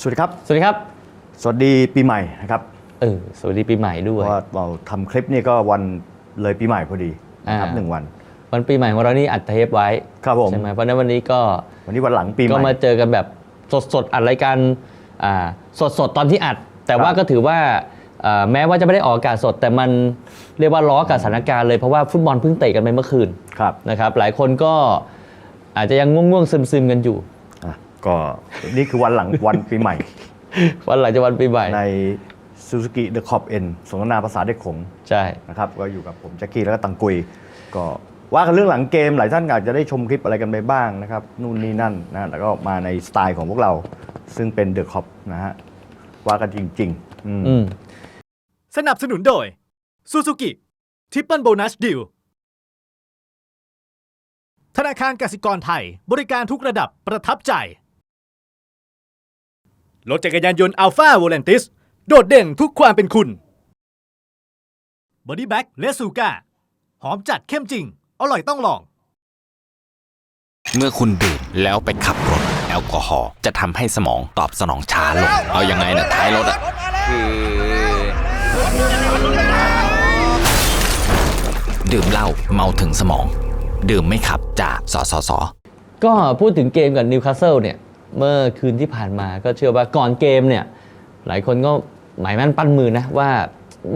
สวัสดีครับ สวัสดีครับ สวัสดีปีใหม่นะครับ เออ สวัสดีปีใหม่เพด้วย ราะว่าเราทำคลิปนี่ก็วันเลยปีใหม่พอดีนะครับอ่า หนึ่งวัน วันปีใหม่ของเรานี่อัดเทปไว้ครับผม ใช่ไหมเพราะฉะนั้นวันนี้ก็วันนี้วันหลังปีใหก็ม่ มาเจอกันแบบสดๆอัดรายการอ่าสดๆตอนที่อัด แต่ว่าครับก็ถือว่าอ่าแม้ว่าจะไม่ได้ออกอากาศสด แต่มันเรียกว่าล้อกับสถานการณ์เลยเพราะว่าฟุตบอลเพิ่งเตะกันไปเมื่อคืนครับ นะครับ หลายคนก็อาจจะยังง่วงๆซึมๆกันอยู่อะ ก็นี่คือวันหลังวันปีใหม่ วันหลังจากวันปีใหม่ใน Suzuki The Cop N สนทนาภาษาเด็กขงใช่นะครับก็อยู่กับผมแจ็คกี้แล้วก็ตังกุย ก็ว่ากันเรื่องหลังเกมหลายท่านอาจจะได้ชมคลิปอะไรกันไปบ้างนะครับนู่นนี่นั่นนะแล้วก็มาในสไตล์ของพวกเรา ซึ่งเป็น The Cop นะฮะว่ากันจริงๆอืมอืมสนับสนุนโดย Suzuki Triple Bonus Deal ธนาคารกสิกรไทย บริการทุกระดับประทับใจ รถจักรยานยนต์ Alpha v o l a n t i s โดดเด่นทุกความเป็นคุณ Body Bag และซูก้าหอมจัดเข้มจริง อร่อยต้องลอง เมื่อคุณดื่มแล้วไปขับรถ แอลกอฮอล์จะทำให้สมองตอบสนองช้าลง เอายังไงเนี่ยท้ายรถอะคือดื่มเหล้าเมาถึงสมอง ดื่มไม่ขับจากสสสก็พูดถึงเกมกับนิวคาสเซิลเนี่ย เมื่อคืนที่ผ่านมาก็เชื่อว่าก่อนเกมเนี่ย หลายคนก็หมายมั่นปั้นมือนะว่า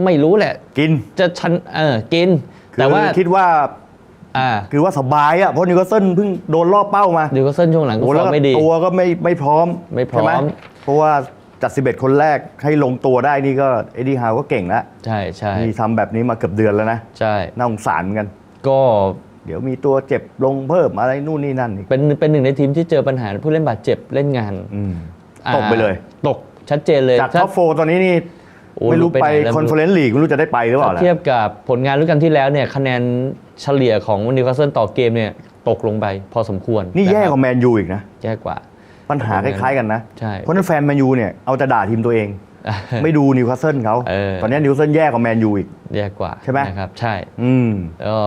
ไม่รู้แหละ กินจะชันเออกินคือแต่ว่าคิดว่าอ่าคือว่าสบายอะเพราะนิวคาสเซิลเพิ่งโดนรอบเป้ามานิวคาสเซิลช่วงหลังก็โอ้ฟแล้อวร์มก็ไม่ดีตัวก็ไม่ไม่พร้อมไม่พร้อมใช่หเพราะว่าจัด11คนแรกให้ลงตัวได้นี่ก็เอ็ดดี้ฮาวก็เก่งแล้วใช่ใช่นี่ทำแบบนี้มาเกือบเดือนแล้วนะใช่น่าสงสารเหมือนกัน ก็ เดี๋ยวมีตัวเจ็บลงเพิ่มอะไรนู่นนี่นั่นอีกเป็นเป็นหนึ่งในทีมที่เจอปัญหาผู้เล่นบาดเจ็บเล่นงานอืมอ่าตกไปเลย ตกชัดเจนเลยจากถ้าท็อปโฟตอนนี้นี่โอ้ไม่รู้รู้ไปไปไหนแล้วคอนเฟอเรนซ์ลีกไม่รู้จะได้ไปหรือเปล่าถ้าล่ะ เทียบกับผลงานฤดูกาลที่แล้วเนี่ยคะแนนเฉลี่ยของนิวคาสเซิลต่อเกมเนี่ยตกลงไปพอสมควรนี่แย่ะกครับว่าแมนยูอีกนะ แย่กว่า ปัญหาคล้ายๆกันนะ ใช่เพราะฉะนั้นแฟนแมนยูเนี่ย เอาแต่ด่าทีมตัวเอง ไม่ดูนิวคาสเซิลเขาเออ ตอนนี้นิวคาสเซิลแย่กว่าแมนยูอีก แย่กว่าใช่ไหม นะครับใช่ อืม ก็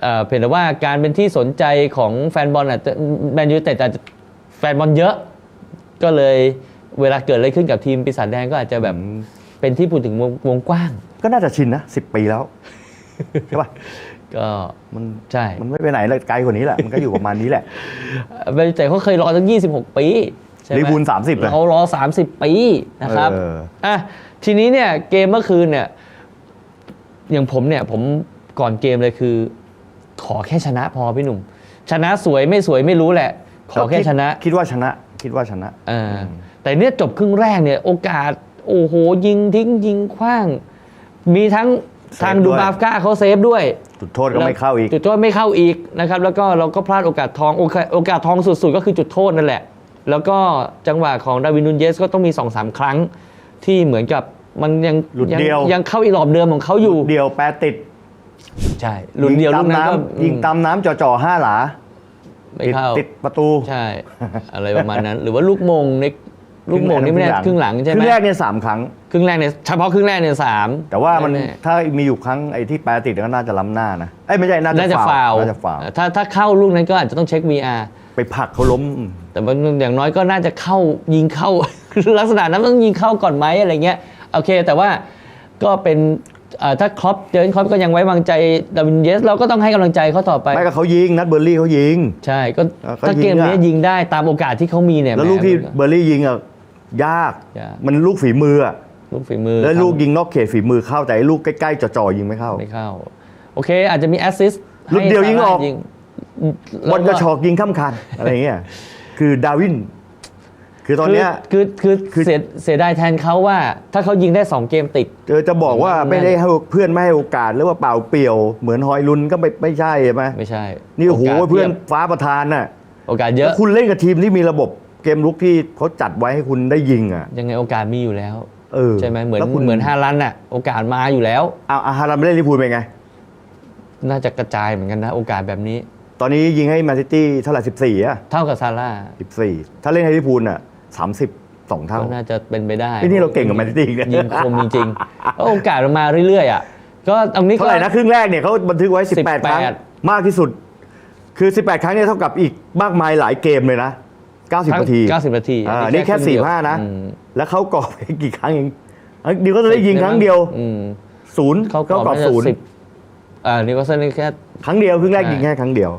เอ่อเพียงแต่ว่าการเป็นที่สนใจของแฟนบอลอาจจะแมนยูแต่อาจจะแฟนบอลเยอะ ก็เลยเวลาเกิดอะไรขึ้นกับทีมปีศาจแดงก็อาจจะแบบเป็นที่พูดถึงวงวงกว้าง ก็น่าจะชินนะสิปีแล้วใช่ป่ะก็มันใช่มันไม่ไปไหนเลยไกลกว่านี้แหละมันก็อยู่ประมาณนี้แหละแต่เขาเคยรอตั้ง26 ปีใช่ไหมลิเวอร์พูล30เลยเขารอ 30 ปีนะครับเอออะทีนี้เนี่ยเกมเมื่อคืนเนี่ยอย่างผมเนี่ยผมก่อนเกมเลยคือ ขอแค่ชนะพอพี่หนุ่ม ชนะสวยไม่สวยไม่รู้แหละ ขอแค่ชนะ คิดว่าชนะ คิดว่าชนะเออแต่เนี่ยจบครึ่งแรกเนี่ยโอกาส โอ้โห ยิงทิ้งยิงขว้าง มีทั้งเซฟทางด้ดูวยบาฟก้าเขาเซฟด้วย จุดโทษก็ไม่เข้าอีก จุดโทษไม่เข้าอีกนะครับ แล้วก็เราก็พลาดโอกาสทองโอกาสโอกาสทองสุดๆ ก็คือจุดโทษนั่นแหละ แล้วก็จังหวะของดาวินนูนเยสก็ต้องมี2อสาครั้งที่เหมือนกับมันยังหลุดยังเดียวยังเข้าอีหลอบเดิมของเขาอยู่เดียวแปรติด ใช่หลุดเดียวลูตากมนั้นก็น้ำยิงตามน้ำจ่อๆห้าหลาไม่ติดเข้าติดประตูใช่ อะไรประมาณนั้น หรือว่าลูกมงในลูกมงนี่ไม่แน่ครึ่งหลังใช่ไหมครึ่งแรกเนี่ยสามครั้งครึ่งแรกเนี่ยเฉพาะครึ่งแรกเนี่ยสามแต่ว่ามันแน่ถ้ามีอยู่ครั้งไอ้ที่แปรติดก็น่าจะล้ำหน้านะเอ้ยไม่ใช่น่าน่าจะจะฟาฟาววน่าจะฟาวถ้าถ้าเข้าลูกนั้นก็อาจจะต้องเช็ค VR ไปผลักเขาล้ม แต่มันอย่างน้อยก็น่าจะเข้ายิงเข้าลักษณะนั้นต้องยิงเข้าก่อนไหมอะไรเงี้ยโอเค แต่ว่าก็เป็นเอ่อ ถ้าครอปเจอร์ครอปก็ยังไว้วางใจดาวินเยส เราก็ต้องให้กำลังใจเขาต่อไปไม่ก็เขายิงนัดเบอร์รี่เขายิง ใช่ก็เออเขาถ้าเกมยิงอะนี้ยิงได้ตามโอกาสที่เขามีเนี่ยแล้วหมลูกที่มันเบอร์รี่ยิงอะยากยากมันลูกฝีมืออะลูกฝีมือแล้วทำลูกยิงนอกเขตฝีมือเข้าแต่ไอ้ลูกใกล้ๆจ่อๆยิงไม่เข้าไม่เข้า โอเค อาจจะมีแอสซิสต์ลูกเดียวยิงออกบอลกระชอกอกยิงข้ามคานอะไรอย่างเงี้ยคือดาวิน คือตอนเนี้ย คือคือคืคืออเสียเสียดายแทนเขาว่า ถ้าเขายิงได้ 2 เกมติด เออจะบอกว่านั่นไม่ได้ให้เพื่อนไม่ให้โอกาสหรือว่าเปล่าเปลี่ยว เหมือนฮอยลุนก็ไม่ไม่ใช่ใช่ไหมไม่ใช่นี่โอ้โหกาสเพื่อนทียบฟ้าประธานน่ะโอกาสเยแล้อะวคุณเล่นกับทีมที่มีระบบเกมลุกที่เขาจัดไว้ให้คุณได้ยิงอะ ยังไงโอกาสมีอยู่แล้วเออใช่ไหมเหมือนแล้วคุณเหมือนฮาลันน่ะโอกาสมาอยู่แล้วเอาอาฮารัมเล่นลิเวอร์พูลเป็นไง น่าจะกระจายเหมือนกันนะ โอกาสแบบนี้ ตอนนี้ยิงให้แมนซิตี้เท่าไหร่สิบสี่อะเท่ากับซาร่าสิบสี่ถ้าเล่นให้ลิเวอร์พูลอะ สามสิบสองเท่า ก็น่าจะเป็นไปได้นี่เราเก่งกว่าแมนซิตี้อีกนะ ยิงคมจริงๆแล้วโอกาสมันมาเรื่อยๆอะก็ตรงนี้ก็ เท่าไหร่นะครึ่งแรกเนี่ยเขาบันทึกไว้ 18 18ครั้ง มากที่สุด คือ 18 ครั้งเนี่ยเท่ากับอีกมากมายหลายเกมเลยนะ 90 นาที90นาทีอ่าอันี่แค่รึ่งเดียว45 นะ อืม แล้วเขากรอบไปกี่ครั้งเองเอ้ยนิวคาสเซิลได้ยิงครั้งเดียวอืมศูนย์เขากรอบกรอบน่าจะศูนย์สิบอ่านิวคาสเซิลนี่แค่ ครั้งเดียวครึ่งแรกอ่ายิยิงแค่ครั้งเดียว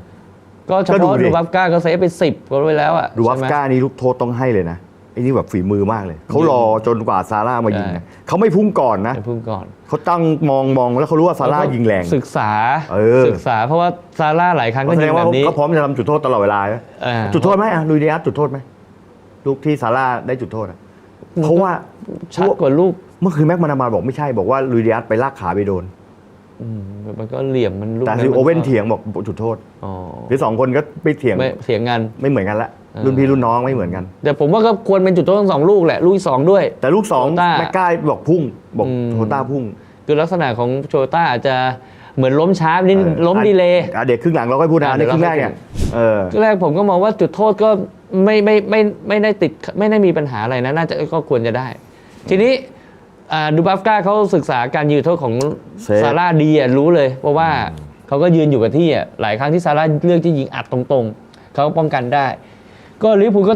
ก็เฉก็ดูพาะดิดูบัฟก้าก็เซฟไปสิบก็ไปแล้วอะดูวัฟใช่ไหมก้านี่ลูกโทษต้องให้เลยนะไอ้นี่แบบฝีมือมากเลย เขายิงรอจนกว่าซาร่ามายิงใช่นะเขาไม่พุ่งก่อนนะไปพุ่งก่อนเขาตั้งมองมองแล้วเขารู้ว่าซาร่ายิงแรง ศึกษาเออศึกษาเพราะว่าซาร่าหลายครั้งก็แสดยิงงแบว่าบนี้เขาพร้อมจะทำจุดโทษตลอดเวลานะอ่าจุดโทษไหมอะลุยเดียสจุดโทษไหมลูกที่ซาร่าได้จุดโทษอะเพราะว่าชัดกว่าลูกเมื่อคืนแม็กมานามาบอกไม่ใช่บอกว่าลุยเดียสไปลากขาไปโดนอื มมันก็เหลี่ยมมันลูกแต่นั้นคือมัโอเว่นก็เถียงบอกจุดโทษอ๋อหรือสองคนก็ไปเถียงไม่เถียงกันไม่เหมือนกันละเออรุ่นพี่รุ่นน้องไม่เหมือนกัน แต่ผมว่าก็ควรเป็นจุดโทษทั้งสองลูกแหละลูกที่สองด้วย แต่ลูกสองโควต้าแม็กกล้าบอกพุ่งบอกอืมโคต้าพุ่ง คือลักษณะของโชต้าอาจจะเหมือนล้มช้านิดเออล้มดีเลย์อะเด็กครึ่งหลังเราค่อยพูดนะอะในเดี๋ยวครึ่งแรเรากค่อยเนี่ยเออแรกผมก็มองว่าจุดโทษก็ไม่ไม่ไม่ไม่ได้ติดไม่ได้มีปัญหาอะไรนะน่าจะก็ควรจะได้ ทีนี้อ่า ดูบัฟก้าเขาศึกษาการยืนโทษของเซฟซาร่าดีอะรู้เลย เพราะว่าเขาก็ยืนอยู่กับที่อะหลายครั้งที่ซาร่าเลือกที่ยิงอัดตรงๆ เขาก็ป้องกันได้ ก็ลิเวอร์พูลก็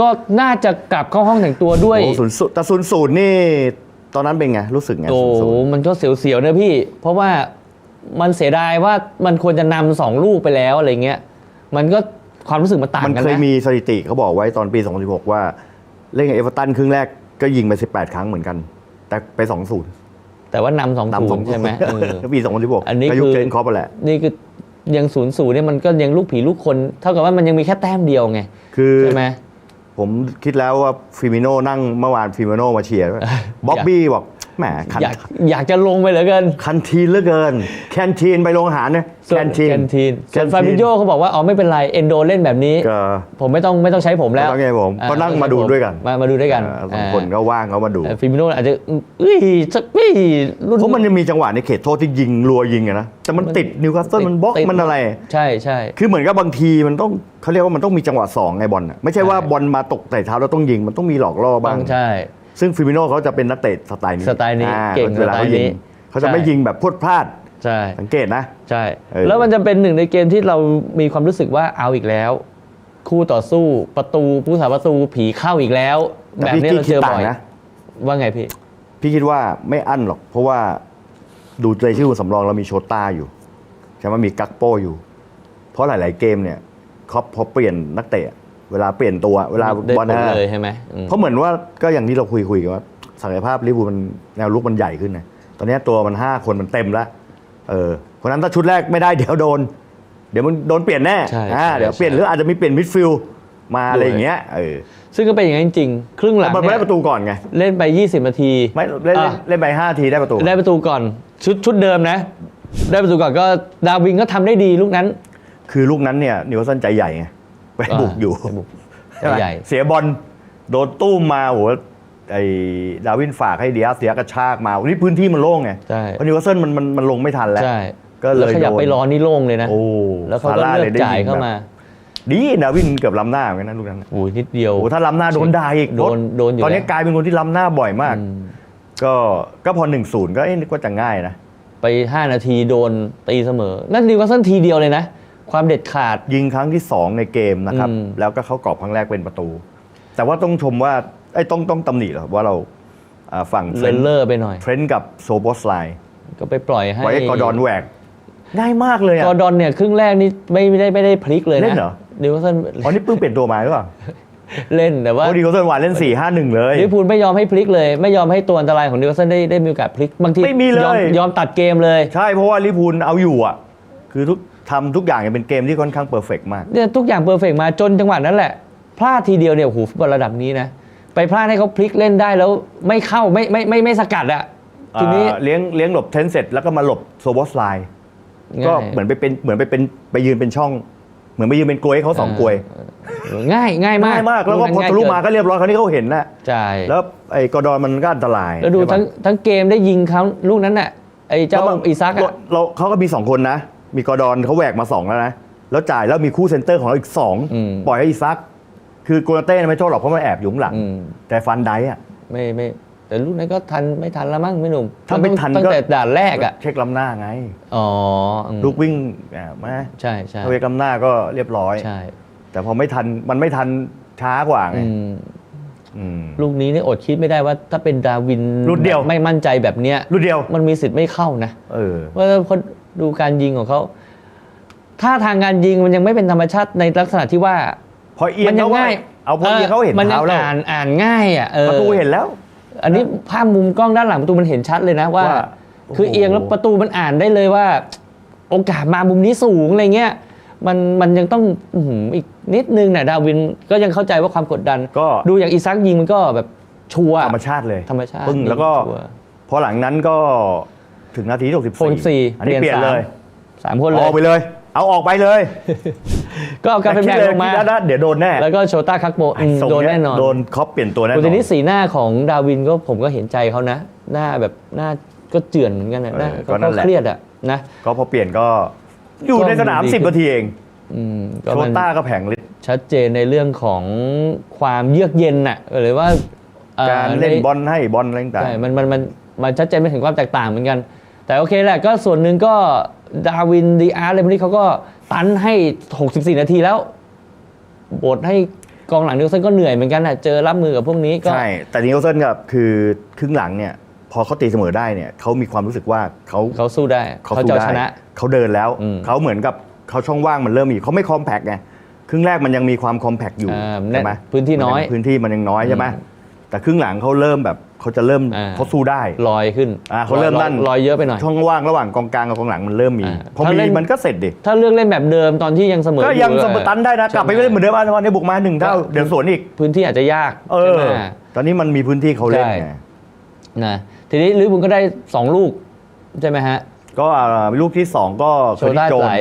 ก็น่าจะกลับเข้าห้องแต่งตัวด้วยโอ้ศูนย์ศูนย์แต่ศูนย์ศูนย์นี่ ตอนนั้นเป็นไง รู้สึกไงโอ้ศูนย์ศูนย์มันก็เสียวๆนะพี่ เพราะว่ามันเสียดายว่ามันควรจะนำสองลูกไปแล้วอะไรเงี้ยมันก็ความรู้สึกมันต่างมันกันเคยนะมีสถิติเขาบอกไว้ตอนปี 2016 ว่า เล่นกับเอเวอร์ตันครึ่งแรกก็ยิงไป 18 ครั้งเหมือนกัน แต่ไป2-0แต่ว่านำสองนำสศูอนงย์ใช่ไหมเออปี2016อันนี้ก็ยุคคือเจนคอปแหละนี่คือยังศูนย์ศูนย์เนี่ยมันก็ยังลูกผีลูกคน เท่ากับว่ามันยังมีแค่แต้มเดียวไงคือใช่ไหมผมคิดแล้วว่าฟิมิโน่นั่งเมื่อวานฟิมิโน่มาเชียร์ด้วยบ๊อบบี้บอก แหมคันอยากอยากจะลงไปเหลือเกิน คันทีนเหลือเกิน แคนทีนไปโรงอาหารเนี่ยส่วแคนทีนแคนทีนส่วนแคนทีนฟาบิโยเขาบอกว่า อ๋อไม่เป็นไร เอนโดเล่นแบบนี้ก็ผมไม่ต้องไม่ต้องใช้ผมแล้วไม่ต้องไงผมอ่ก็นั่งมาดูด้วยกัน มามาดูด้วยกันเออสองคนก็ว่างเขามาดูฟิมิโนอาจจะเอ้ยสักเอ้ยรุ่นเพราะมันจะมีจังหวะในเขตโทษที่ยิงรัวยิงอะนะแต่มันติดนิวคาสเซิลมันบล็อกติดมันอะไร ใช่ใช่คือเหมือนกับบางทีมันต้องเขาเรียกว่ามันต้องมีจังหวะสองไงบอลน่ะไม่ใช่ว่าใช่บอลมาตกใส่เท้าแล้วต้องยิงมันต้องมีหลอกล่อบ้างต้องใช่ ซึ่งฟิมิโน่เขาจะเป็นนักเตะสไตล์นี้สไตล์นี้อ่าเก่งเวลาเขายิงสไตล์นี้เขาจะไม่ใช่ ยิงแบบพลวดพลาด ใช่ สังเกตนะ ใช่ เออ แล้วมันจะเป็นหนึ่งในเกมที่เรามีความรู้สึกว่าเอาอีกแล้ว คู่ต่อสู้ประตูผู้สาประตูผีเข้าอีกแล้ว แต่แบบพี่นี้คิดเราคิเจดอต่าบ่งอยนะ ว่าไงพี่ พี่คิดว่าไม่อั้นหรอก เพราะว่าดูในชื่อสำรองเรามีโชต้าอยู่ใช่ไหมมีกักโป้อยู่ เพราะหลาย ๆ เกมเนี่ยครอปพอเปลี่ยนนักเตะ เวลาเปลี่ยนตัวเวลาได้บอลผลนะเลยใช่ไหมอืมเพราะเหมือนว่าก็อย่างที่เราคุยคุยกันว่าศักยภาพลิเวอร์พูลมันแนวลุกมันใหญ่ขึ้นนะตอนนี้ตัวมันห้าคนมันเต็มแล้วเออเพราะฉะนั้นถ้าชุดแรกไม่ได้เดี๋ยวโดน เดี๋ยวมันโดนเปลี่ยนแน่ใช่อ่าใช่เดี๋ยวเปลี่ยนใช่หรืออาจจะมีเปลี่ยนมิดฟิลด์มาอะไรอย่างเงี้ยเออซึ่งก็เป็นอย่างนั้นจริงๆครึ่งหลัแต่งมันไม่เนี่ได้ยประตูก่อนไง เล่นไป 20 นาที ไม่เล่นอะเล่นไปห้าทีได้ประตู ได้ประตูก่อน ชุดชุดเดิมนะ ได้ประตูก่อนก็ดาวินก็ทำได้ดีลูกนั้น คือลูกนั้นเนี่ยนิวสันใจใหญ่ไง ไปบุกอยู่ไปบุกใช่ไหมใหญ่เสียบอลโดนตุ้มมาโหไอ้ดาวินฝากให้เดียสเสียกระชากมาวันนี้พื้นที่มันโล่งไงใช่เพราะนิวคาสเซิลมันมันมันลงไม่ทันแล้วใช่ก็เลยแล้วขยับโดนไปรอนี่โล่งเลยนะโอ้แล้วเขาซก็ร่เลือกได้จ่ายเข้ามาแบบดีดาวินเกือบล้ำหน้าเหมือนกันนะลูกนั้นโอ้ยนิดเดียวโอ้ถ้าล้ำหน้าโดนด่าอีกโดนโดนอยู่ตอนนี้แล้วกลายเป็นคนที่ล้ำหน้าบ่อยมากอืมก็ก็พอหนึ่งศูนย์ก็เอ้นึกว่าจะง่ายนะไป 5 นาทีโดนตีเสมอ นั่นนิวคาสเซิลทีเดียวเลยนะ ความเด็ดขาด ยิงครั้งที่ 2 ในเกมนะครับ อืม แล้วก็เข้ากรอบครั้งแรกเป็นประตู แต่ว่าต้องชมว่าไอ้ยต้องต้องตำหนิเหรอว่าเราอ่าฝั่งเทรเลินนเลอร์ไปหน่อยเทรนต์กับโซโบสไลน์ก็ไปปล่อยให้ไว้ให้กอร์ดอนแหวกง่ายมากเลยอะ กอร์ดอนเนี่ยครึ่งแรกนี่ไม่ไม่ได้ไม่ได้พลิกเลยเล่นะนเหรอนิวคาสเซิลอ๋อนี่เพิ่งเปลี่ยนตัวมาหรือเปล่าเล่นแต่ว่าโอ้ดีโคเซนวานเล่น4 5 1เลย ลิเวอร์พูลไม่ยอมให้พลิกเลย ไม่ยอมให้ตัวอันตรายของนิวคาสเซิลได้ได้มีโอกาสพลิกบางทีไม่มีเลย อมยอมตัดเกมเลย ใช่เพราะว่าลิเวอร์พูลเอาอยู่อะ คือทุก ทำทุกอย่างเนี่ยเป็นเกมที่ค่อนข้างเพอร์เฟกมาก เนี่ยทุกอย่างเพอร์เฟกมาจนจังหวะนั้นแหละ พลาดทีเดียวเนี่ยโอ้โหฟุตบอลระดับนี้นะ ไปพลาดให้เขาพลิกเล่นได้แล้วไม่เข้าไม่ไม่ไม่ไม่สกัดอะทีนี้ อ่าเลี้ยงเลี้ยงหลบเทนเสร็จแล้วก็มาหลบโซโบสไลน์ก็เหมือนไปเป็นเหมือนไปเป็นไปยืนเป็นช่อง เหมือนไปยืนเป็นกลวยให้เขาสองกลวยเออง่ายง่ายมากง่ายมากแล้วก็พอง่ยทะลุเนมาก็เรียบร้อยคราวนี้เขาเห็นนะใช่แล้วไอ้กอร์ดอนมันก็อันตรายแล้วดูใช่ปะทั้งทั้งเกมได้ยิงเขาลูกนั้นน่ะไอ้เจ้าแล้วมันอีซักเราอะเราเขาก็มีสองคนนะ มีกอร์ดอนเขาแหวกมาสองแล้วนะ แล้วจ่ายแล้วมีคู่เซนเตอร์ของเราอีกสองอืม ปล่อยให้อีซัก คือโกนาเต้ไม่โทษหรอกเพราะมันแอบอยู่ข้างหลัง อืมแต่ฟันไดอะ ไม่ไม่แต่ลูกนั้นก็ทันไม่ทันละมั้งไม่หนุ่มถ้าไม่ทันตั้งก็แต่ด่านแรกอะเช็คล้ำหน้าไง อ๋ออืมลูกวิ่งอ่ามาใช่ใช่เช็คล้ำหน้าก็เรียบร้อย ใช่แต่พอไม่ทันมันไม่ทันช้ากว่าไงอืมอืม ลูกนี้นี่อดคิดไม่ได้ว่าถ้าเป็นดาวินลูกเดียว ไม่มั่นใจแบบเนี้ยลูกเดียว มันมีสิทธิ์ไม่เข้านะ เออ ว่าพอ ดูการยิงของเขาถ้าทางการยิงมันยังไม่เป็นธรรมชาติในลักษณะที่ว่า พอเอียมังยัเขาว่าง่ายเอาพอเอียงเขาเห็นมันยัเท้าแล้วอ่านอ่านง่ายอะเออประตูเห็นแล้ว อันนี้ภาพมุมกล้องด้านหลังประตูมันเห็นชัดเลยนะว่า ว่าคือโอ้โห เอียงแล้วประตูมันอ่านได้เลยว่า โอกาสมามุมนี้สูงอะไรเงี้ยมันมันยังต้องอื้อหืออีกนิดนึงนะดาวินก็ยังเข้าใจว่าความกดดัน ก็ดูอย่างอีซักยิงมันก็แบบชัวร์ธรรมชาติเลยธรรมชาติปึ้งแล้วก็ ชัร์ พอหลังนั้นก็ ถึงนาทีที่64โฟนสี่อันนี้เปลี่ยนเลยสามคนเลออกไปยเลย เอาออกไปเลย ก็เอาการเป็นคิแบดบเลยลงมาคิดแล้วนะเดี๋ยวโดนแน่ แล้วก็โชต้าคักโบอืมทรงโดนเยแน่นอนโดนคอปเปลี่ยนตัวแน่นโอ้อทีนี้นสีหน้าของดาวินก็ผมก็เห็นใจเขานะ หน้าแบบหน้าก็เจือนเหมือนกันนะเออหน้าก็นั่นแหละเครียดอะนะก็พอเปลี่ยนก็อยู่ในสนามก็ดูดีสิบนาทีเองอืมก็โชมันต้าก็แผงฤทธิ์ชัดเจนในเรื่องของความเยือกเย็นน่ะหรือว่าอ่อการเล่นในบอลให้บอลอะไรต่างใช่มันมันมันมันชัดเจนไปถึงความแตกต่างเหมือนกัน แต่โอเคแหละก็ส่วนหนึ่งก็ดาวินดีอาร์อะไรพวกนี้เขาก็ตันให้ 64 นาทีแล้วบทให้กองหลังนิวซันก็เหนื่อยเหมือนกันน่ะเจอรับมือกับพวกนี้ก็ใช่ แต่นิโคลสันกับคือครึ่งหลังเนี่ย พอเขาตีเสมอได้เนี่ยเขามีความรู้สึกว่าเขาเขาสู้ได้เขาเขาสู้จะเอาได้ชนะเขาเดินแล้วอืมเขาเหมือนกับเขาช่องว่างมันเริ่มมีเขาไม่คอมแพกไงครึ่งแรกมันยังมีความคอมแพกอยู่อ่าใช่ไหมพื้นที่น้อยมังพื้นที่มันยังน้อยใช่ไหมอืม แต่ครึ่งหลังเขาเริ่มแบบเขาจะเริ่มอ่า เขาสู้ได้ ลอยขึ้นอ่าเขาเริ่มลอยลั่น ลอยเยอะไปหน่อย ช่องว่างระหว่างกองกลางกับกองหลังมันเริ่มมีอ่าพอถ้ามีเล่น มันก็เสร็จดิ ถ้าเลือกเล่นแบบเดิมตอนที่ยังเสมอก็ยังอสมตันได้นะกลับไปใช่หเล่นเหมือนเดิมอะวันนี้บุกมาหนึ่งเท่าเดี๋ยวสวนอีก พื้นที่อาจจะยากเอใช่อไหม ตอนนี้มันมีพื้นที่เขาเล่นใช่ ไงนะทีนี้ลิเวอร์พูลก็ได้ 2 ลูก ใช่ไหมฮะ ก็อ่าลูกที่สองก็โชเคอร์ต้ารี่โจนไหล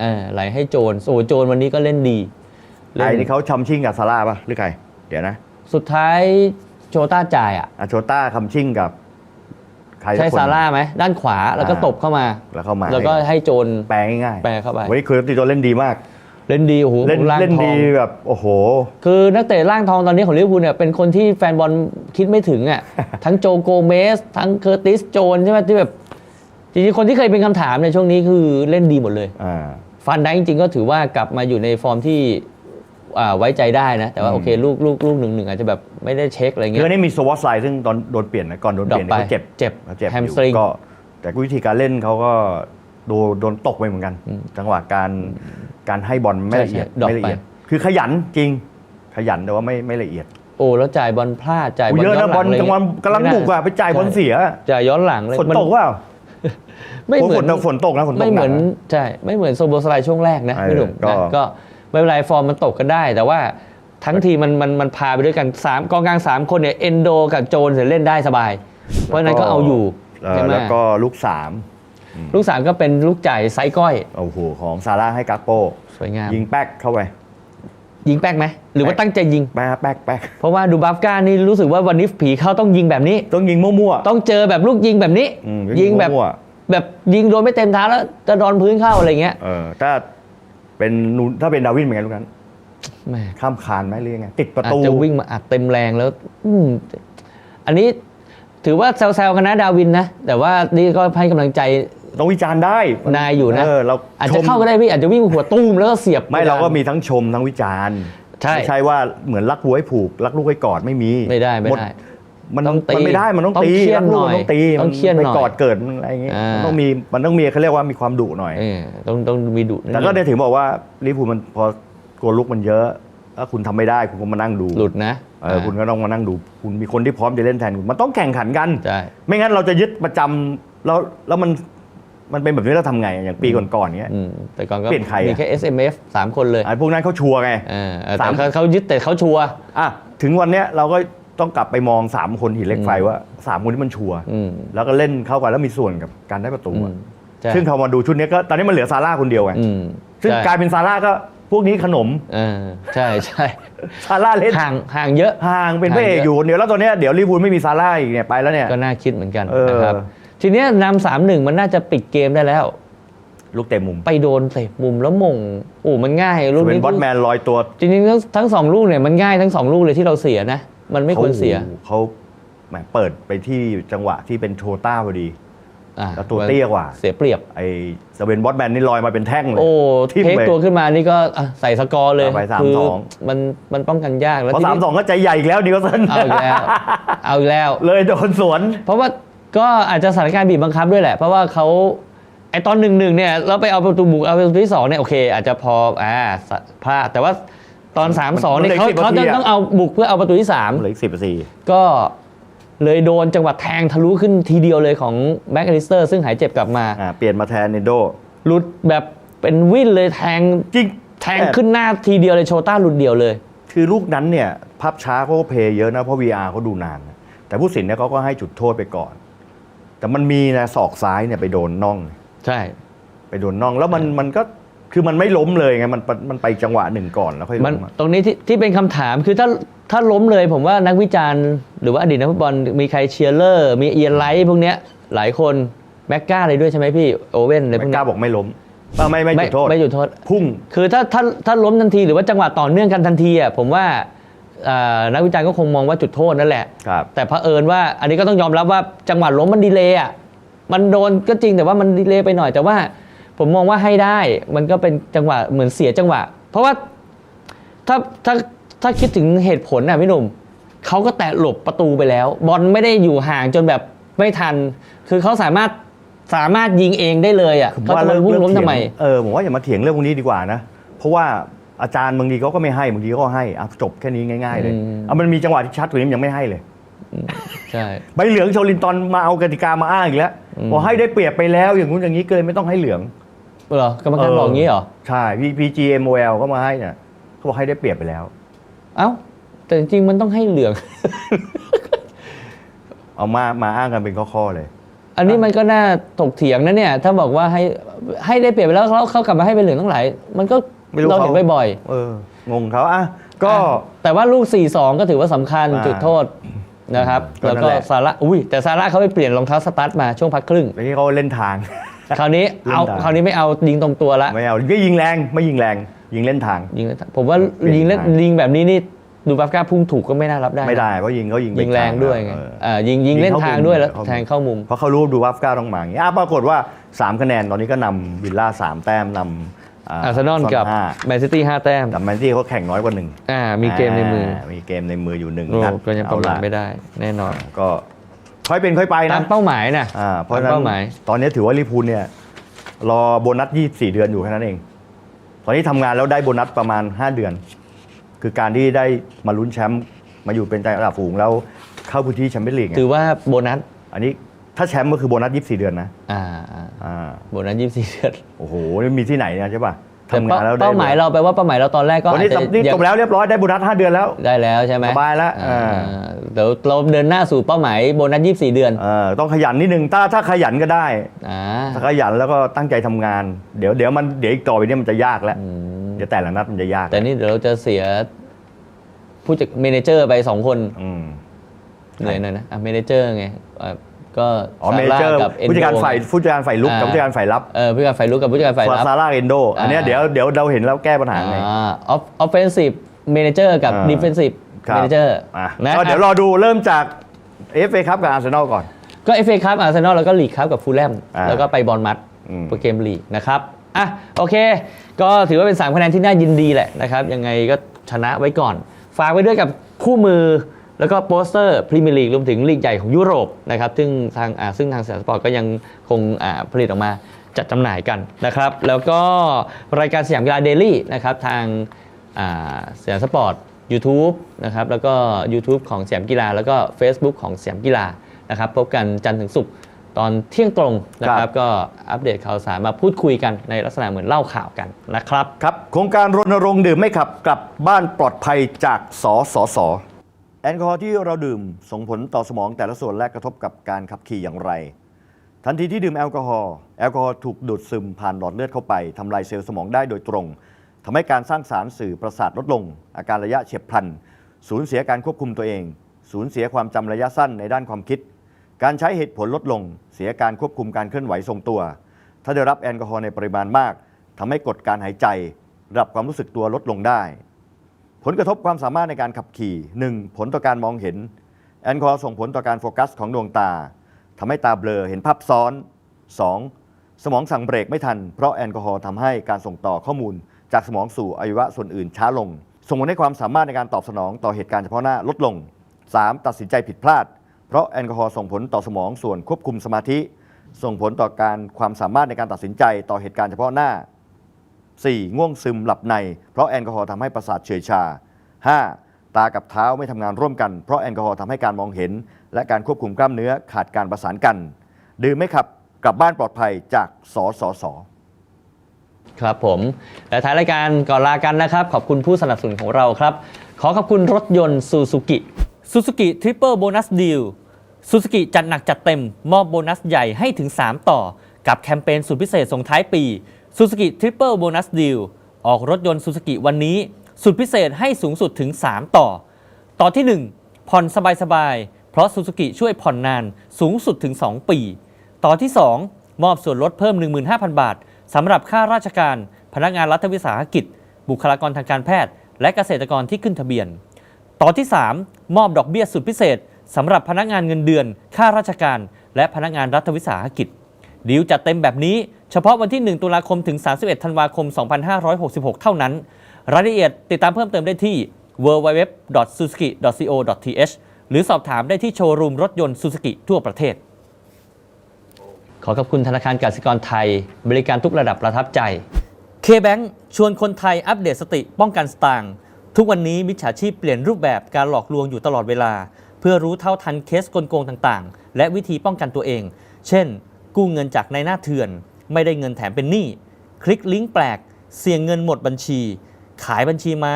เออไหลให้โจนโอ้โจนวันนี้ก็เล่นดีไอ้นี่เขาชำชิ่งกับซาร่าป่ะหรือใครเดี๋ยวนะ สุดท้าย โชต้าจ่ายอะอาโชต้าคำชิ่งกับ ใครสัใช่กคน ซาร่าไหมด้านขวาแล้วก็อ่า ตบเข้ามา แล้วเข้ามาแล้วก็ให้โจนแปลง่ายๆแปลเข้าไป วันนี้เคอร์ติโจนเล่นดีมาก เล่นดีโอ้โหเล่นร่างเล่นทอดีงแบบโอ้โห คือนักเตะร่างทองตอนนี้ของลิเวอร์พูลเนี่ยเป็นคนที่แฟนบอลคิดไม่ถึงอะ ทั้งโจโกเมส ทั้งเคอร์ติสโจนใช่ไหมที่แบบจริงๆคนที่เคยเป็นคำถามในช่วงนี้คือเล่นดีหมดเลย อ่า ฟันได้จริงๆก็ถือว่ากลับมาอยู่ในฟอร์มที่อ่า ไว้ใจได้นะ แต่ว่าอืมโอเคลูกลูกลูกหนึ่งหนึ่งอาจจะแบบไม่ได้เช็คอะไรคือเงี้อัยนนี้มีสวอตไซด์ซึ่งตอนโดนเปลี่ยนนะก่อนโดนเปลี่ยนดรอปเขาเจ็บเจ็บเขาเจ็บอแฮมยู่สตริงก็แต่วิธีการเล่นเขาก็โดนโดนตกไปเหมือนกันอืมจังหวะการการให้บอลไม่ละเอียดใช่ใช่ดรอปไม่ละเอียดไปคือขยันจริง ขยันแต่ว่าไม่ไม่ละเอียดโอ้แล้วจ่ายบอลพลาดจ่ายบอุ๊อยลเยอะย้อนะนหบลัอลงอะไรจังหวะเงี้ยกำลังบุกอะไปจ่ายบอลเสียจ่ายย้อนหลังเลยฝนมันตกเปล่าไม่เหมือนฝนฝนตกนะฝนตกไม่เหมือนหนักนะใช่ไม่เหมือนโซโบสไลด์ช่วงแรกนะเออพี่หนุ่มก็นะก็ ไม่เป็นไรฟอร์มมันตกกันได้ แต่ว่าทั้งทีมมันมันมันพาไปด้วยกันสามกองกลางสามคนเนี่ยเอนโดกับโจนเสร็จเล่นได้สบาย เพราะฉะนั้นก็เอาอยู่เอ่อใช่ไหมแล้วก็ลูกสามลูกสามก็เป็นลูกจ่ายไซส์ก้อย โอ้โหของซาร่าให้กักโปสวยงาม ยิงแป๊กเข้าไปยิงแป๊กไหมหรือว่าแป๊กตั้งใจยิง แป๊กแป๊กแป๊กเพราะว่าดูบัฟก้านี่รู้สึกว่าวันนี้ผีเข้าต้องยิงแบบนี้ ต้องยิงมั่วๆต้องเจอแบบลูกยิงแบบนี้ อืมยิงแบบมั่วแบบยิงโดนไม่เต็มเท้าแล้วจะโดนพื้นเข้าอะไรเงี้ย ๆเออถ้า เป็นนูถ้าเป็นดาวินเป็นไงลูกนั้นแหมข้ามคานไหมหรือยังไงติดประอาจตู จะวิ่งมาอัดเต็มแรงแล้ว อืมอันนี้ถือว่าแซวๆกันนะดาวินนะ แต่ว่านี่ก็ให้กำลังใจ ต้องวิจารณ์ได้นายอยู่นะ เออเราอาจชจะมเข้าก็ได้พี่ อาจจะวิ่งหัวตุ้มแล้วก็เสียบ ไม่เราก็มีทั้งชมทั้งวิจารณ์ใช่ไม่ใช่ว่าเหมือนรักวัวให้ผูก รักลูกให้กอดไม่มีไม่ได้ไม่หดได้ มันต้องตีมันไม่ได้มันต้องต้องตีเคี่ยนรักลูกหน่อยมันต้องตีต้องมันเคี่ยนไปหน่อยกอดเกิดมันอะไรอย่างเงี้ยอ่ามัมั นต้องมีมันต้องมีเขาเรียกว่ามีความดุหน่อย เออต้องต้องมีดุนิดแต่ก็นึงเนี่ยถึงบอกว่าลิเวอร์พูลมันพอตัวลุกมันเยอะถ้าคุณทำไม่ได้คุณก็มานั่งดูหลุดนะเออคุณก็ต้องมานั่งดู คุณมีคนที่พร้อมจะเล่นแทนคุณมันต้องแข่งขันกัน ใช่ ไม่งั้นเราจะยึดประจำแล้วแล้วมันมันเป็นแบบนี้เราทำไงอย่างปีก่อนๆเนี้ย อืมแต่ก่อนก็เปลี่ยนใครอะ มีแค่ SMF สามคนเลยไอ้พวกนั้นเขาชัวร์ไง เออเออสาแต่มเขาเขายึดแต่เขาชัวร์ อะถึงวันเนี้ยเราก็ ต้องกลับไปมองสามคนหินเหล็กไฟว่าสามคนที่มันชัวร์อืมแล้วก็เล่นเข้ากันแล้วมีส่วนกับการได้ประตูอือะมใช่ซึ่งเขามาดูชุดเนี้ยก็ตอนนี้มันเหลือซาร่าคนเดียวไงอืมซึ่งใช่กลายเป็นซาร่าก็พวกนี้ขนมเออใช่ใช่ซาร่าเล่นห่างห่างเยอะ ห่างเป็นพระเอกห่างเยอะอยู่คนเดียวแล้วตอนเนี้ยเดี๋ยวลิเวอร์พูลไม่มีซาร่าอีกเนี่ยไปแล้วเนี่ย ก็น่าคิดเหมือนกันเออ นะครับ ทีเนี้ยนำสามหนึ่งมันน่าจะปิดเกมได้แล้ว ลูกเตะมุมไปโดนเตะมุมแล้วมงโอ้มันง่ายลูกเป็นนี้บอสแมนลอยตัว จริงๆทั้งทั้งสองลูกเนี่ยมันง่ายทั้งสองลูกเลยที่เราเสียนะ มันไม่ควรเสียเขาเขาแหมเปิดไปที่จังหวะที่เป็นโชต้าพอดีอ่าแล้วตัวเตี้ยกว่า เสียเปรียบ ไอ้สเวนบอสแมนนี่ลอยมาเป็นแท่งเลย โอ้ทิ่มเทคเลยตัวขึ้นมานี่ก็อะใส่สกอร์เลยเอาไป3-2 คืมันมันป้องกันยากแล้วเพราะทีสามนี้สองก็ใจใหญ่อีกแล้วนิวสันเอาอีกแล้วเอาอีกแล้ว เลยโดนสวน เพราะว่าก็อาจจะสถานการณ์บีบบังคับด้วยแหละ เพราะว่าเขาไอตอนหนึ่งหนึ่งเนี่ยเราไปเอาประตูบุกเอาประตูที่สองเนี่ยโอเค อาจจะพออ่าสพลาดแต่ว่า ตอน3ามสองเนี่ยมันเขาเหลือ10เขาจะนาทีอะ ต้องเอาบุกเพื่อเอาประตูที่สามเหลืออีกสิบนาทีก็เลยโดนจังหวะแทงทะลุขึ้นทีเดียวเลยของแบ็กอลิสเตอร์ซึ่งหายเจ็บกลับมาอ่าเปลี่ยนมาแทนเนโดหลุดแบบเป็นวิ่นเลยแทงจริงแทงขึ้นหน้าทีเดียวเลยโชต้าหลุดเดียวเลย คือลูกนั้นเนี่ยภาพช้าเขาก็เพลย์เยอะนะ เพราะ VR เขาดูนานนะแต่ผู้สินเนี่ยเขาก็ให้จุดโทษไปก่อน แต่มันมีนะศอกซ้ายเนี่ยไปโดนน่อง ใช่ ไปโดนน่องแล้วมันมันก็ คือมันไม่ล้มเลยไงมันมันมันไปจังหวะหนึ่งก่อนแล้วค่อยมันล้มอะ ตรงนี้ที่ที่เป็นคำถามคือถ้าถ้าล้มเลยผมว่านักวิจารณ์หรือว่าอดีตนักฟุตบอลมีใครเชียร์เลอร์ มีเอียนไลท์พวกเนี้ยหลายคนแม็กก้าเลยด้วยใช่ไหมพี่โอเว่นอะไรพไม่วกกล้าเนี้ยบอกไม่ล้มอะไม่ไม่จุดโทษ ไม่จุดโทษ พุ่ง คือถ้าถ้าถ้าล้มทันทีหรือว่าจังหวะต่อเนื่องกันทันทีอะผมว่าอ่านักวิจารณ์ก็คงมองว่าจุดโทษนั่นแหละ ครับ แต่เผอิญว่าอันนี้ก็ต้องยอมรับว่าจังหวะล้มมันดีเลย์อะมันโดนก็จริงแต่ว่ามันดีเลย์ไปหน่อยแต่ว่า ผมมองว่าให้ได้มันก็เป็นจังหวะเหมือนเสียจังหวะ เพราะว่าถ้าถ้าถ้าคิดถึงเหตุผลน่ะพี่หนุ่มเขาก็แตะหลบประตูไปแล้ว บอลไม่ได้อยู่ห่างจนแบบไม่ทัน คือเขาสามารถสามารถยิงเองได้เลยอะผมเขาว่าจะเลิมากพุ่งเลิกล้มเถีทำยงไมเออผมว่าอย่ามาเถียงเรื่องพวกนี้ดีกว่านะ เพราะว่าอาจารย์บางทีเขาก็ไม่ให้บางทีเขาก็ให้อะจบแค่นี้ง่าย ๆ เลยอืมเอามันมีจังหวะที่ชัดกว่านี้มันยังไม่ให้เลยใช่ใบเหลืองโชลินตอนมาเอากติกามาอ้างอีกแล้วอืมบอกให้ได้เปรียบไปแล้วอย่างนู้นอย่างนี้ก็เลยไม่ต้องให้เหลือง เหรอกรรมการบอกงี้เหรอ ใช่พีพีจีเอ็มโอลก็มาให้เนี่ยเขาบอกให้ได้เปรียบไปแล้ว เอ้า แต่จริงๆมันต้องให้เหลือง เอามามาอ้างกันเป็นข้อๆเลย อันนี้มันก็น่าถกเถียงนะเนี่ย ถ้าบอกว่าให้ให้ได้เปรียบไปแล้วเขาเขากลับมาให้เป็นเหลืองทั้งหลายมันก็ไม่รู้เราเห็นเขา บ่อยเอองงเขาอะๆก็อะแต่ว่าลูก 4-2 ก็ถือว่าสำคัญอ่าจุดโทษนะครับ ก็แล้วนั่นก็แหละ ซาร่าอุ้ยแต่ซาร่าเขาไปเปลี่ยนรองเท้าสตั๊ดมาช่วงพักครึ่ง แล้วที่เขาเล่นทาง คราวนี้เอาเล่นได้คราวนี้ไม่เอายิงตรงตัวละไม่เอาก็ยิงแรงไม่ยิงแรง ยิงเล่นทางยิงผมว่าเปลี่ยนยิงเล่นทางยิงแบบนี้นี่ดูบัฟก้าพุ่งถูกก็ไม่น่ารับได้นะไม่ได้เพราะยิงเขายิงไปยิงแรงด้วยไงเอออ่ายิงยิงเล่นทางด้วยแล้วแทงเข้ามุม เพราะเขารู้ดูว่าอัฟกาต้องมาอย่างนี้อะปรากฏว่า 3 คะแนนตอนนี้ก็นำวิลล่า3 แต้มนำอาร์เซนอลกับห้าแมนซิตี้5แต้มแต่แมนซี่เขาแข่งน้อยกว่าหนึ่งอ่ามีเกมในมือามีเกมในมืออยู่หนึ่งโอ้นัดก็ยังประมาทเอล่ไม่ได้ แน่นอนก็ ค่อยเป็นค่อยไปตานะมเป้าหมายนะอ่าเพราะฉะตามนั้นเป้าหมาย ตอนนี้ถือว่าลิเวอร์พูลเนี่ยรอโบนัส 24 เดือนอยู่แค่นั้นเอง ตอนนี้ทำงานแล้วได้โบนัสประมาณ 5 เดือน คือการที่ได้มาลุ้นแชมป์มาอยู่เป็นใจระดับฝูงแล้วเข้าพื้นที่แชมเปี้ยนลีกไงถือว่าโบนัสอันนี้ถ้าแชมป์ก็คือโบนัส 24 เดือนนะอ่าอ่าอ่าโบนัสยี่สิบเดือน โอ้โหนี่มีที่ไหนเนี่ยใช่ป่ะแต่ ทำงานแล้วได้เป้าหมายเราแปลว่าเป้าหมายเราตอนแรกก็วันอาจนี้จะนี่ยังจบแล้วเรียบร้อยได้โบนัส5เดือนแล้ว ได้แล้วใช่ไหมสบายแล้วอ่าอ่าเดี๋ยวเราเดินหน้าสู่เป้าหมายโบนัสยี่สี่เดือนเออต้องขยันนิดนึงถ้าถ้าขยันก็ได้อ่าถ้าขยันแล้วก็ตั้งใจทำงาน เดี๋ยวเดี๋ยวมันเดี๋ยวอีกต่อไปเนี่ยมันจะยากแล้วอืมเดี๋ยวแต่ละนัดมันจะยาก แต่นี่เดี๋ยวเราจะเสียผู้จัดเมเนเจอร์ไปสองคนอืมเหนื่อยหน่อยนะอะเมเนเจอร์ไงอะ ก็อ๋อซาเมร่าเจอร์กับเอ็นผู้จัดการโดฝ่ายผู้จัดการฝ่ายลุกกับอ่าผู้จัดการฝ่ายรับเออผู้จัดการฝ่ายลุกกับผู้จัดการฝ่ายรับซาร่าเอนโดอันเนี้ยอ่าเดี๋ยวเดี๋ยวเราเห็นแล้วแก้ปัญหาไงอออฟเฟนซีฟเมเนเจอร์กับอ่าดิฟเฟนซีฟครับเมเนเจอร์อะนะก็เดี๋ยวรอดูเริ่มจากเอฟเอคัพกับอาร์เซนอลก่อน ก็เอฟเอครับอาร์เซนอลแล้วก็ลีกครับกับฟูลแลมอ่าแล้วก็ไปบอลมัดอืมโปรเกมลีกนะครับอะโอเค ก็ถือว่าเป็น3คะแนนที่น่ายินดีแหละนะครับยังไงก็ชนะไว้ก่อน ฝากไว้ด้วยกับคู่มือ แล้วก็โปสเตอร์พรีเมียร์ลีกรวมถึงลีกใหญ่ของยุโรปนะครับซึ่งทางอ่าซึ่งทางสยามสปอร์ตก็ยังคงอ่าผลิตออกมาจัดจำหน่ายกันนะครับ แล้วก็รายการสยามกีฬาเดลี่นะครับทางอ่าสยามสปอร์ต YouTube นะครับแล้วก็ YouTube ของสยามกีฬา แล้วก็ Facebook ของสยามกีฬานะครับพบกันจันทร์ถึงศุกร์ตอนเที่ยงตรงนะคครัรับบก็อัปเดตข่าวสารมาพูดคุยกันในลักษณะเหมือนเล่าข่าวกันนะครับ ครับ โครงการรณรงค์ดื่มไม่ขับกลับบ้านปลอดภัยจากสสส แอลกอฮอล์ที่เราดื่มส่งผลต่อสมองแต่ละส่วนและกระทบกับการขับขี่อย่างไร ทันทีที่ดื่มแอลกอฮอล์แอลกอฮอล์ถูกดูดซึมผ่านหลอดเลือดเข้าไปทำลายเซลล์สมองได้โดยตรงทำให้การสร้างสารสื่อประสาทลดลง อาการระยะเฉียบพลัน สูญเสียการควบคุมตัวเอง สูญเสียความจำระยะสั้นในด้านความคิด การใช้เหตุผลลดลง เสียการควบคุมการเคลื่อนไหวทรงตัว ถ้าได้รับแอลกอฮอล์ในปริมาณมากทำให้กดการหายใจระดับความรู้สึกตัวลดลงได้ ผลกระทบความสามารถในการขับขี่ 1. ผลต่อการมองเห็น แอลกอฮอล์ส่งผลต่อการโฟกัสของดวงตาทำให้ตาเบลอเห็นภาพซ้อน 2. สมองสั่งเบรกไม่ทัน เพราะแอลกอฮอล์ทำให้การส่งต่อข้อมูล จากสมองสู่อวัยวะส่วนอื่นช้าลง ส่งผลให้ความสามารถในการตอบสนองต่อเหตุการณ์เฉพาะหน้าลดลง 3. ตัดสินใจผิดพลาด เพราะแอลกอฮอล์ส่งผลต่อสมองส่วนควบคุมสมาธิ ส่งผลต่อการความสามารถในการตัดสินใจต่อเหตุการณ์เฉพาะหน้า 4. ง่วงซึมหลับใน เพราะแอลกอฮอล์ทำให้ประสาทเฉยชา 5. ตากับเท้าไม่ทำงานร่วมกัน เพราะแอลกอฮอล์ทำให้การมองเห็น และการควบคุมกล้ามเนื้อขาดการประสานกัน ดื่มไหมครับกลับบ้านปลอดภัยจากสสสครับผม และท้ายรายการก่อนลากันนะครับ ขอบคุณผู้สนับสนุนของเราครับ ขอขอบคุณรถยนต์ซูซูกิซูซูกิทริปเปิลโบนัสดีลซูซูกิจัดหนักจัดเต็ม มอบโบนัสใหญ่ให้ถึง 3 ต่อ กับแคมเปญสุดพิเศษส่งท้ายปี ซูซูกิทริปเปิลโบนัสดีลออกรถยนต์ซูซูกิวันนี้ สุดพิเศษให้สูงสุดถึง 3 ต่อ ต่อที่ 1 ผ่อนสบายๆ เพราะซูซูกิช่วยผ่อนนานสูงสุดถึง 2 ปี ต่อที่ 2 มอบส่วนลดเพิ่ม 15,000 บาทสำหรับค่าราชการ พนักงานรัฐวิสาหกิจ บุคลากรทางการแพทย์ และเกษตรกรที่ขึ้นทะเบียน ต่อที่ 3 มอบดอกเบี้ยสุดพิเศษสำหรับพนักงานเงินเดือนค่าราชการ และพนักงานรัฐวิสาหกิจ ดีลจัดเต็มแบบนี้เฉพาะวันที่ 1 ตุลาคมถึง 31 ธันวาคม 2566 เท่านั้น รายละเอียดติดตามเพิ่มเติมได้ที่ www.suzuki.co.th หรือสอบถามได้ที่โชว์รูมรถยนต์ซูซูกิทั่วประเทศ ขอขอบคุณธนาคารกสิกรไทย บริการทุกระดับประทับใจ K-Bank ชวนคนไทยอัปเดตสติป้องกันสตางค์ทุกวันนี้มิจฉาชีพเปลี่ยนรูปแบบการหลอกลวงอยู่ตลอดเวลา เพื่อรู้เท่าทันเคสกลโกงต่างๆ และวิธีป้องกันตัวเอง เช่น กู้เงินจากนายหน้าเถื่อน ไม่ได้เงินแถมเป็นหนี้ คลิกลิงก์แปลก เสี่ยงเงินหมดบัญชี ขายบัญชีม้า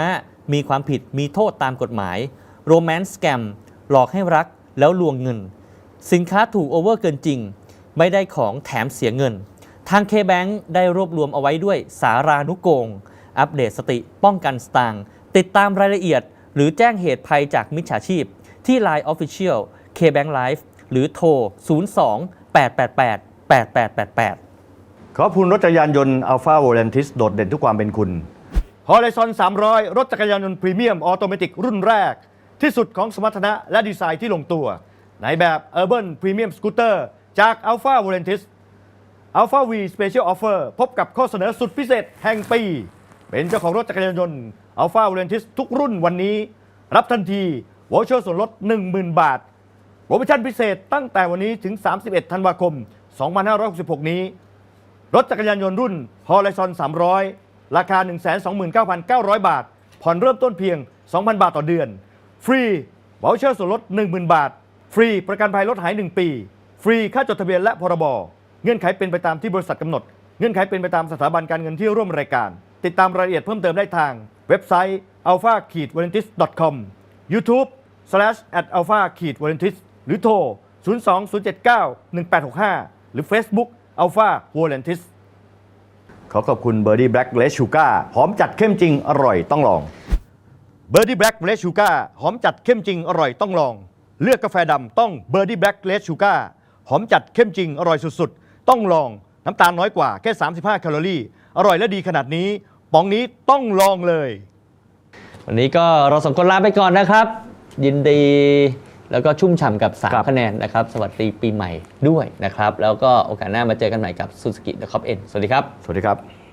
มีความผิดมีโทษตามกฎหมายโรแมนต์สแกมหลอกให้รักแล้วลวงเงิน สินค้าถูกโอเวอร์เกินจริง ไม่ได้ของแถมเสียเงิน ทาง K-Bank ได้รวบรวมเอาไว้ด้วยสารานุโกง อัปเดตสติป้องกันสตางติดตามรายละเอียด หรือแจ้งเหตุภัยจากมิจฉาชีพ ที่ Line Official K-Bank Live หรือโทร 02 888 8888 ขอบคุณรถจักรยานยนต์ Alpha v o l a n t i s โดดเด่นทุกความเป็นคุณ Horizon 300 รถจักรยานยนต์พรีเมียมออโตเมติกรุ่นแรก ที่สุดของสมรรถนะและดีไซน์ที่ลงตัว ในแบบ Urban Premium Scooter จาก Alpha v o l a n t i s Alpha V Special Offer พบกับข้อเสนอสุดพิเศษแห่งปี เป็นเจ้าของรถจักรยานยนต์ Alpha v o l a n t i s ทุกรุ่นวันนี้ รับทันทีวอเชอร์ส่วนลด 10,000 บาท โปรโมชั่นพิเศษตั้งแต่วันนี้ถึง 31 ธันวาคม 2566 นี้ รถจักรยานยนต์รุ่น Horizon 300 ราคา 129,900 บาท ผ่อนเริ่มต้นเพียง 2,000 บาทต่อเดือน ฟรีวอลเชอร์ส่วนลด 10,000 บาท ฟรีประกันภัยรถหาย 1 ปี ฟรีค่าจดทะเบียนและพรบ เงื่อนไขเป็นไปตามที่บริษัทกำหนด เงื่อนไขเป็นไปตามสถาบันการเงินที่ร่วมรายการ ติดตามรายละเอียดเพิ่มเติมได้ทาง เว็บไซต์ alpha v a l e n t i s com YouTube slash at alpha v a l e n t i s หรือโทร 020791865 หรือ Facebook alpha v a l e n t i s ขอขอบคุณ b i r d i e Black Red Sugar หอมจัดเข้มจริงอร่อยต้องลอง b i r d i e Black Red Sugar หอมจัดเข้มจริงอร่อยต้องลอง เลือกกาแฟดำต้อง b i r d i e Black Red Sugar หอมจัดเข้มจริงอร่อยสุดๆ ต้องลองน้ำตาลน้อยกว่าแค่ 35 แคลอรี่ อร่อยและดีขนาดนี้ป๋องนี้ต้องลองเลย วันนี้ก็เราสองคนลาไปก่อนนะครับ ยินดี แล้วก็ชุ่มฉ่ำกับ ครับ 3 คะแนนนะครับ สวัสดีปีใหม่ด้วยนะครับ แล้วก็โอกาสหน้ามาเจอกันใหม่กับ Suzuki The Cop N สวัสดีครับ สวัสดีครับ